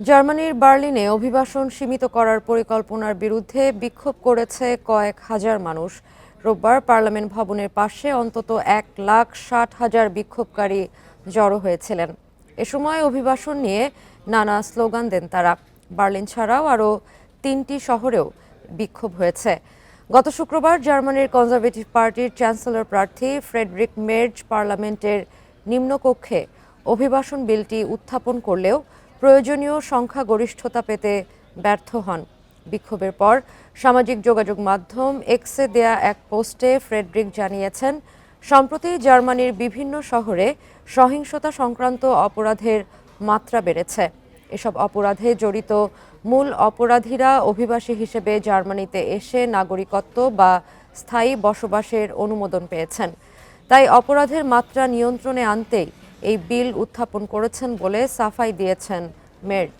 জার্মানির বার্লিনে অভিবাসন সীমিত করার পরিকল্পনার বিরুদ্ধে বিক্ষোভ করেছে কয়েক হাজার মানুষ। রোববার পার্লামেন্ট ভবনের পাশে অন্তত এক লাখ ষাট হাজার বিক্ষোভকারী জড়ো হয়েছিলেন। এ সময় অভিবাসন নিয়ে নানা স্লোগান দেন তারা। বার্লিন ছাড়াও আরও তিনটি শহরেও বিক্ষোভ হয়েছে। গত শুক্রবার জার্মানির কনজারভেটিভ পার্টির চ্যান্সেলর প্রার্থী ফ্রেডরিক মের্জ পার্লামেন্টের নিম্নকক্ষে অভিবাসন বিলটি উত্থাপন করলেও প্রয়োজনীয় সংখ্যাগরিষ্ঠতা পেতে ব্যর্থ হন। বিক্ষোভের পর সামাজিক যোগাযোগ মাধ্যম এক্সে দেয়া এক পোস্টে ফ্রেডরিক জানিয়েছেন, সম্প্রতি জার্মানির বিভিন্ন শহরে সহিংসতা সংক্রান্ত অপরাধের মাত্রা বেড়েছে। এসব অপরাধে জড়িত মূল অপরাধীরা অভিবাসী হিসেবে জার্মানিতে এসে নাগরিকত্ব বা স্থায়ী বসবাসের অনুমোদন পেয়েছেন। তাই অপরাধের মাত্রা নিয়ন্ত্রণে আনতেই এই বিল উত্থাপন করেছেন বলে সাফাই দিয়েছেন মের্জ।